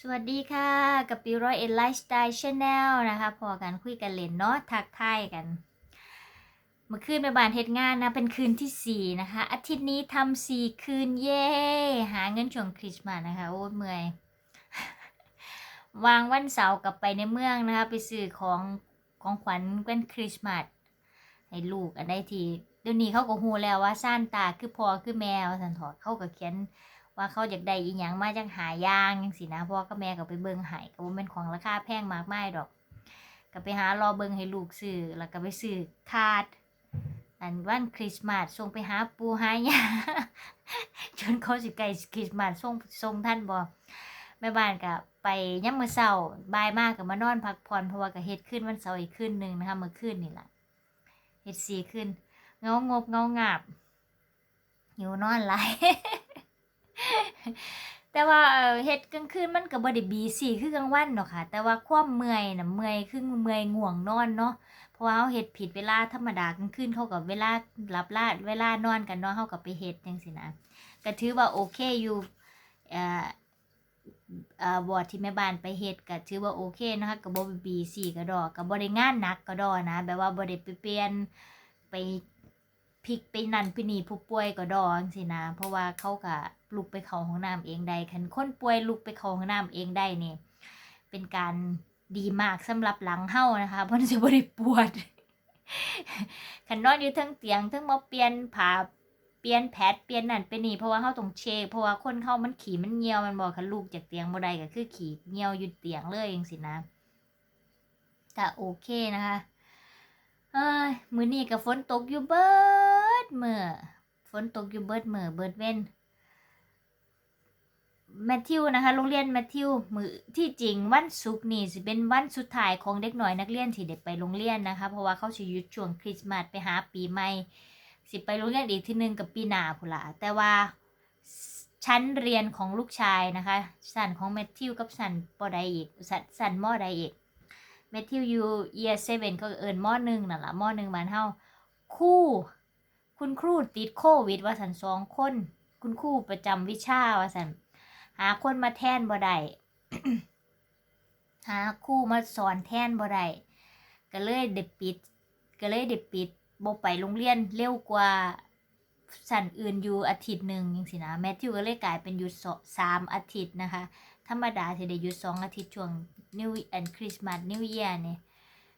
สวัสดีค่ะ กับปิวร้อยเอ็นไลฟ์สไตล์ชาแนลนะคะพอกันคุยกันเล่นเนาะทักทายกัน เมื่อคืนไปบานเฮ็ดงานนะ เป็นคืนที่สี่นะคะ อาทิตย์นี้ทำสี่คืนเย่หาเงินช่วงคริสต์มาสนะคะ โอ้ยเมื่อยวางวันเสาร์กลับไปในเมืองนะคะ ไปซื้อของของขวัญวันคริสต์มาสให้ลูกอันได้ทีเดี๋ยวนี้เขาก็ฮู้แล้วว่าซ่านตาคือพอคือแมวสันถอดเขาก็เขียน ว่าเขาอยากได้อีหยังมาจังหายางจังสินะพ่อกับแม่ก็ไปเบิ่งให้ก็บ่แม่นของราคาแพงมากมายดอก ก็ไปหารอเบิ่งให้ลูกซื้อแล้วก็ไปซื้อคาด อันวันคริสต์มาสส่งไปหาปูหายาจนเขาสิใกล้คริสต์มาสส่งส่งท่านบ่แม่บ้านก็ไปยามมื้อเช้าบ่ายมากก็มานอนพักผ่อนเพราะว่าก็เฮ็ดขึ้นวันเสาร์อีกคืนหนึ่งนะคะเมื่อคืนนี่ล่ะเฮ็ดสีขึ้นเงางบเงางาบหิวนอนหลาย แต่ว่าเฮ็ดกลางคืนมันก็บ่ได้บีซี่คือกลางวันดอกค่ะ แต่ว่าความเมื่อยน่ะเมื่อยคือเมื่อยง่วงนอนเนาะเพราะว่าเฮาเฮ็ดผิดเวลาธรรมดากลางคืนเขาก็เวลาหลับลาเวลานอนกันเนาะเฮาก็ไปเฮ็ดจังซี่นะก็ถือว่าโอเคอยู่เอ่อเอ่อบอดที่แม่บ้านไปเฮ็ดก็ถือว่าโอเคนะคะก็บ่บีซี่ก็ดอกก็บ่ได้งานหนักก็ดอนะแบบว่าบ่ได้ไปเปลี่ยนไปพลิกไปนั่นไปนี่ผู้ป่วยก็ดอจังซี่นะเพราะว่าเขาก็ ลุกไปเข้าห้องน้ำเองได้คันคนป่วยลุกไปเข้าห้องน้ำเองได้เนี่ยเป็นการดีมากสำหรับหลังเฮานะคะเพราะมันจะบ่ได้ปวดคันนอนอยู่ทั้งเตียงทั้งมาเปลี่ยนผ้าเปลี่ยนแพดเปลี่ยนนั่นเป็นนี่เพราะว่าเฮาต้องเช็คเพราะว่าคนเฮามันขี่มันเหี่ยวมันบ่คันลูกจากเตียงบ่ได้ก็คือขี่เหี่ยวอยู่เตียงเลยจังซี่นะก็โอเคนะคะเอ้ยมื้อนี้ก็ฝนตกอยู่เบิดมื้อฝนตกอยู่เบิดมื้อเบิดเว้น แมทธิวนะคะโรงเรียนแมทธิวมือที่จริงวันศุกร์นี่สิเป็นวันสุดท้ายของเด็กหน้อยนักเรียนที่ได้ไปโรงเรียนนะคะเพราะว่าเขาสิหยุดช่วงคริสต์มาสไปหาปีใหม่สิไปโรงเรียนอีกทีหนึงกับปีหน้าพุ่นละแต่ว่าชั้นเรียนของลูกชายนะคะสันของแมทธิวกับสันปอใดอีกสันสันมอใดอีกแมทธิวอยู่เยียเซเว่นก็เอิญมอหนึ่งนั่นละมอหนึ่งบ้านเฮาคู่คุณครูติดโควิดว่าสันสองคน คุณครูประจำวิชาว่าสัน หาคนมาแทนบ่ได้หาครูมาสอนแทนบ่ได้ก็เลยเด็ปิด ก็เลยเด็ปิดบ่ไปโรงเรียนเร็วกว่าสันอื่นอยู่อาทิตย์หนึ่งยังสินะแมทธิวก็เลยกลายเป็นอยู่สามอาทิตย์นะคะ ธรรมดาจะได้หยุดสองอาทิตย์ช่วง New and Christmas New Year เนี่ย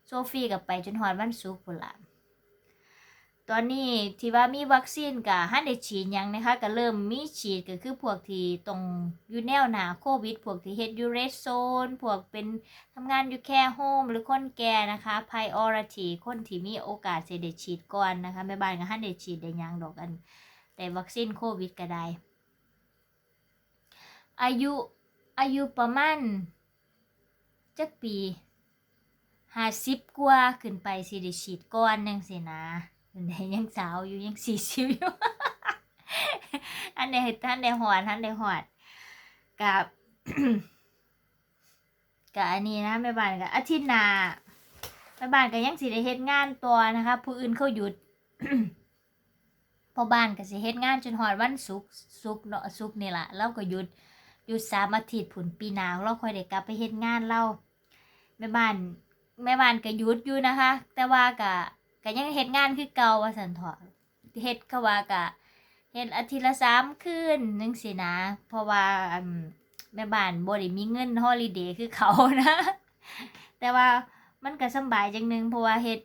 โซฟีกับไปจนหอดวันศุกร์พุ่นละ ตอนนี้ที่ว่ามีวัคซีนกับฮันได้ฉีดยังนะคะก็เริ่มมีฉีดก็คือพวกที่ตรงอยู่แนวหนาโควิด พวกที่เฮ็ดยูเรสโซน พวกเป็นทำงานอยู่แค่โฮมหรือคนแก่นะคะ priority คนที่มีโอกาสจะได้ฉีดก่อนนะคะแม่บ้านกับฮันได้ฉีดได้ยังดอกกัน แต่วัคซีนโควิดก็ได้ อายุอายุประมาณจักปีห้าสิบกว่าขึ้นไปสิได้ฉีดก่อนยังสินะ อันใดยังสาวอยู่ยังสี่สิบอยู่ อันใดท่านใดหอดท่านใดหอดกับกับอันนี้นะแม่บ้านกับอาทิตย์หน้าแม่บ้านก็ยังสิได้เฮ็ดงานตัวนะคะ ผู้อื่นเขาหยุดพอบ้านก็สิเฮ็ดงานจนหอดวันศุกร์ศุกร์เนาะศุกร์นี่ล่ะเราก็หยุดหยุดสามอาทิตย์ผุนปีหนาวเราค่อยได้กลับไปเฮ็ดงานเราแม่บ้านแม่บ้านก็หยุดอยู่นะคะ แต่ว่าก็ ก็ยังเฮ็ดงานคือเก่าว่าสันเถาะเฮ็ดก็ว่าก็เฮ็ดอาทิตย์ละสามคืนนึงสินะ เพราะว่าแม่บ้านบ่ได้มีเงินฮอลิเดย์คือเขานะ แต่ว่ามันก็สบายจังนึงเพราะว่าเฮ็ด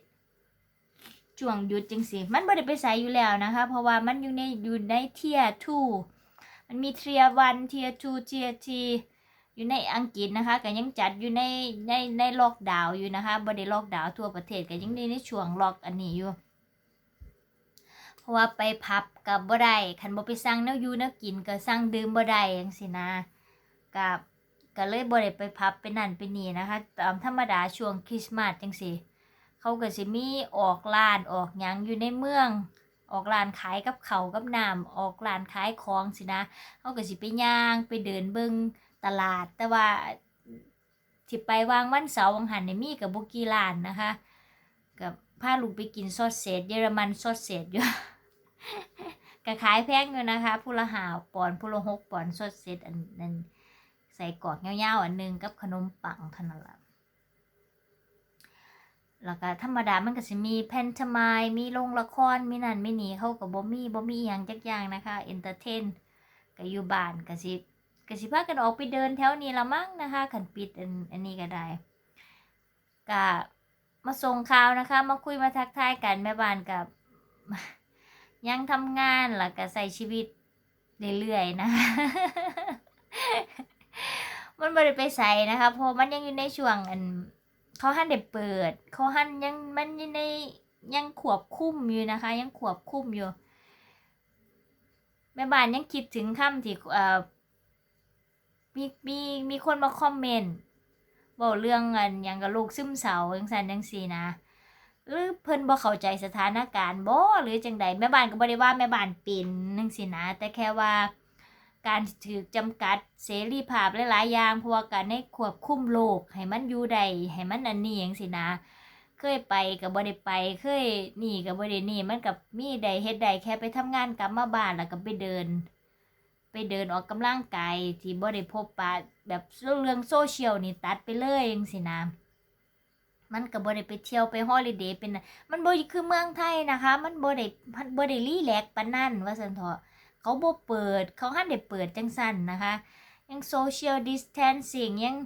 ช่วงหยุดจังสิมันบ่ได้ไปไสอยู่แล้วนะคะ เพราะว่ามันอยู่ในอยู่ในเทีย2มันมีเทียวันเทียทูเทียที อยู่ในอังกฤษนะคะก็ยังจัดอยู่ในในในล็อกดาวน์อยู่นะคะบ่ได้ล็อกดาวน์ทั่วประเทศก็ยังในในช่วงล็อกอันนี้อยู่ เพราะว่าไปพับกับบ่ได้คันบ่ไปสั่งแนวอยู่แนวกินก็สั่งดื่มบ่ได้จังซี่นะกับก็เลยบ่ได้ไปพับไปนั่นไปนี่นะคะตามธรรมดาช่วงคริสต์มาสจังซี่เขาก็สิมีออกร้านออกหยังอยู่ในเมืองออกร้านขายกับเขากับน้ำออกร้านขายของสินะเขาก็สิไปย่างไปเดินเบิง ตลาด แต่ว่าที่ไปวางวันเสาร์วังหันเนี่ยมีกับบุกีร้านนะคะ กับพาลูกไปกินซอสเศษเยอรมันซอสเศษอยู่ก็ขายแพงอยู่นะคะผู้ละหาวปอนผู้ละหกปอนซอสเศษอันนั้นใส่กรอกยาวๆอันหนึงกับขนมปังเท่านั้นละแล้วก็ธรรมดามันก็สิมีแพนทมายมีโรงละคร มีนั่นมีนี่เข้าก็บ่มีบ่มีอหยังจักอย่างนะคะเอนเตอร์เทนก็อยู่บ้านก็สิ ก็สิพากันออกไปเดินแถวนี้ละมั้งนะคะขันปิดอันอันนี้ก็ได้ก็มาส่งข่าวนะคะ มาคุยมาทักทายกันแม่บ้านกับยังทำงานแล้วก็ใส่ชีวิตเรื่อยๆนะคะมันไม่ได้ไปใส่นะคะเพราะมันยังอยู่ในช่วงอันเขาหันได้เปิดเขาหันยังมันยังในยังขวบคุ้มอยู่นะคะ ยังขวบคุ้มอยู่แม่บ้านยังคิดถึงคำที่เอ่อ มีมีมีคนมาคอมเมนต์บอกเรื่องอันยังกับลูกซึมเศร้าจังสันจังสีนะหรือเพิ่นบ่เข้าใจสถานการณ์บ่หรือจังใดแม่บ้านก็บ่ได้ว่าแม่บ้านเป็นจังซี่นะ แต่แค่ว่าการถูกจำกัดเสรีภาพหลายๆอย่างเพราะว่าการให้ควบคุมโลก ให้มันอยู่ได้ให้มันอันนี้จังซี่นะ เคยไปก็บ่ได้ไป เคยนี่ก็บ่ได้นี่มันกับมีได้เฮ็ดได้แค่ไปทำงานกลับมาบ้านแล้วก็ไปเดิน ไปเดินออกกำลังกายที่บ่ได้พบปะแบบเรื่องโซเชียลนี่ตัดไปเลยจังซี่นะมันก็บ่ได้ไปเที่ยวไปฮอลิเดย์เป็นมันบ่คือเมืองไทยนะคะ มันบ่ได้มันบ่ได้รีแลกปานนั้นว่าซั่นเถาะเขาบ่เปิดเขาหันได้เปิดจังซั่นนะคะยัง social distancing ยัง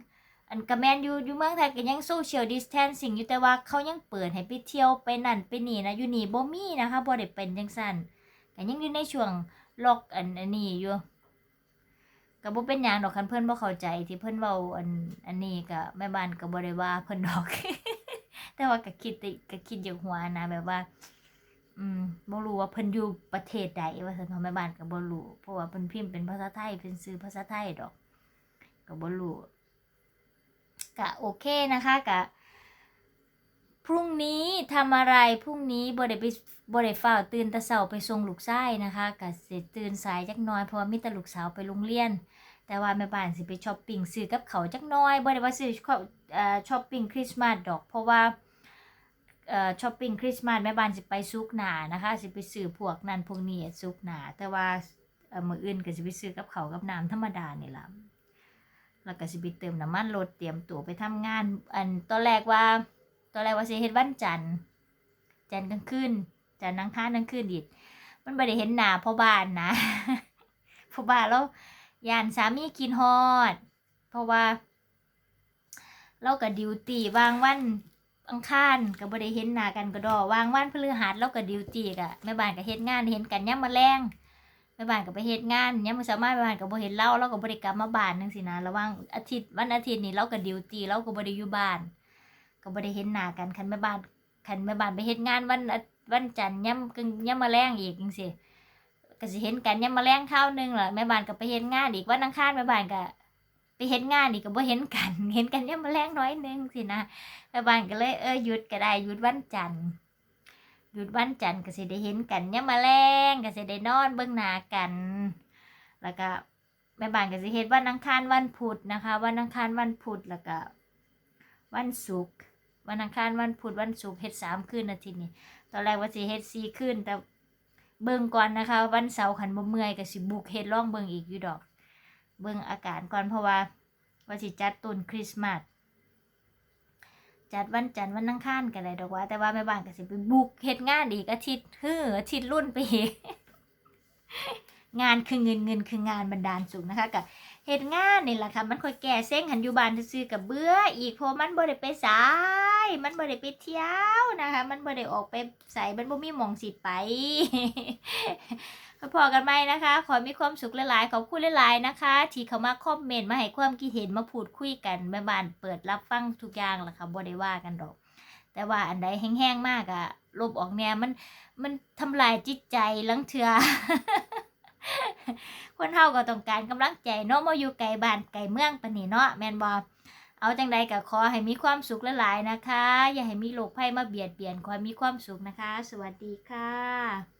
อันกระแมนอยู่อยู่เมืองไทยก็ยัง social distancing อยู่แต่ว่าเขายังเปิดให้ไปเที่ยวไปนั่นไปนี่นะอยู่นี่บ่มีนะคะบ่ได้เป็นจังซั่นก็ยังอยู่ในช่วงล็อกอันอันนี้อยู่ ก็บ่เป็นหยังดอกคันเพิ่นบ่เข้าใจที่เพิ่นเว้าอันอันนี้ก็แม่บ้านก็บ่ได้ว่าเพิ่นดอก แต่ว่าก็คิดก็คิดอยู่หัวนะแบบว่า อืมบ่รู้ว่าเพิ่นอยู่ประเทศใดว่าซั่นเนาะแม่บ้านก็บ่รู้เพราะว่าเพิ่นพิมพ์เป็นภาษาไทยเป็นสื่อภาษาไทยดอกก็บ่รู้ก็โอเคนะคะก็พรุ่งนี้ทำอะไรพรุ่งนี้บ่ได้ไปบ่ได้ฟ้าตื่นแต่เช้าไปส่งลูกชายนะคะก็สิตื่นสายจักหน่อยเพราะว่ามีแต่ลูกสาวไปโรงเรียน แต่ว่าแม่บ้านสิไปช้อปปิ้งซื้อกับเขาจักน้อยบ่ได้ว่าซื้อช้อปปิ้งคริสต์มาสดอก เพราะว่าช้อปปิ้งคริสต์มาสแม่บ้านสิไปซุกหนานะคะสิไปซื้อพวกนั้นพวกนี้ซุกหนาแต่ว่ามืออื่นก็สิไปซื้อกับเขากับน้ำธรรมดานี่ล่ะแล้วก็สิไปเติมน้ำมันรถเตรียมตัวไปทำงาน อันตอนแรกว่าตอนแรกว่าสิเฮ็ดวันจันทร์จันทร์กลางคืนจันทร์อังค้ารกลางคืนอีกมันบ่ได้เห็นหน้าพ่อบ้านนะพ่อบ้านแล้ว ยานสามีกินฮอด เพราะว่า เรากับดิวตีวางวันอังคารก็บ่ได้เห็นหน้ากันก็ดอวางวันพฤหัสเรากับดิวตี้กะแม่บ้านก็เฮ็ดงานเห็นกันยามมื้อแลงแม่บ้านก็ไปเฮ็ดงานยามมื้อเช้ามาแม่บ้านก็บ่เห็นเราเราก็บ่ได้กลับมาบ้านจังซี่นะระว่างอาทิตย์วันอาทิตย์นี่เราก็ดิวตีเราก็บ่ได้อยู่บ้านก็บ่ได้เห็นหน้ากันคันแม่บ้านคันแม่บ้านไปเฮ็ดงานวันวันจันทร์ยามกึ่งยามมื้อแลงอีกจังซี่ ก็สิเห็นกันยามมาแรงข้าวหนึงล่ะแม่บ้านก็ไปเห็นงานอีกวันอังคารแม่บ้านก็ไปเห็นงานอีกก็บ่เห็นกัน เห็นกันยามมาแรงน้อยหนึงสินะแม่บ้านก็เลยเออหยุดก็ได้หยุดวันจันทร์หยุดวันจันทร์ก็สิได้เห็นกันยามมาแรงก็สิได้นอนเบิ่งหน้ากัน แล้วก็แม่บ้านก็สิเฮ็ดวันอังคารวันพุธนะคะ วันอังคารวันพุธแล้วก็วันศุกร์วันอังคารวันพุธวันศุกร์เฮ็ดสามคืนอาทิตย์นี้ตอนแรกว่าสิเฮ็ดสี่คืนแต่ เบิ่งก่อนนะคะ วันเสาร์ขันบ่เมื่อยก็สิบุกเฮ็ดร่องเบิ่งอีกอยู่ดอก เบิ่งอาการก่อนเพราะว่าว่าสิจัดต้นคริสต์มาสจัดวันจันทร์วันอังคารก็ได้ดอกว่า แต่ว่าแม่บ้านก็สิไปบุกเฮ็ดงานอีกอาทิตย์ฮืออาทิตย์รุ่นไปอีกงานคือเงินเงินคืองานบันดาลสุขนะคะกับเฮ็ดงานนี่แหละค่ะมันค่อยแก่เซ้งหันอยู่บ้านซื่อกับเบื่ออีกเพราะมันบ่ได้ไปสา มันบ่ได้ไปเที่ยวนะคะ มันบ่ได้ออกไปใส่มันบ่มีหม่องสิไปพอกันไหมนะคะ ขอมีความสุขหลายๆ ขอบคุณหลายๆนะคะ ที่เข้ามาคอมเมนต์มาให้ความคิดเห็นมาพูดคุยกันแม่บ้านเปิดรับฟังทุกอย่างแหละค่ะบ่ได้ว่ากันดอก แต่ว่าอันใดแห้งๆมากอะลบออกเนี่ยมันมันทำลายจิตใจลังเถือคนเฮาก็ต้องการกำลังใจเนาะมาอยู่ไกลบ้านไกลเมืองปานนี้เนาะแม่นบ่ เอาจังใดก็ขอให้มีความสุขหลายๆนะคะ อย่าให้มีโรคภัยมาเบียดเบียนขอให้มีความสุขนะคะ สวัสดีค่ะ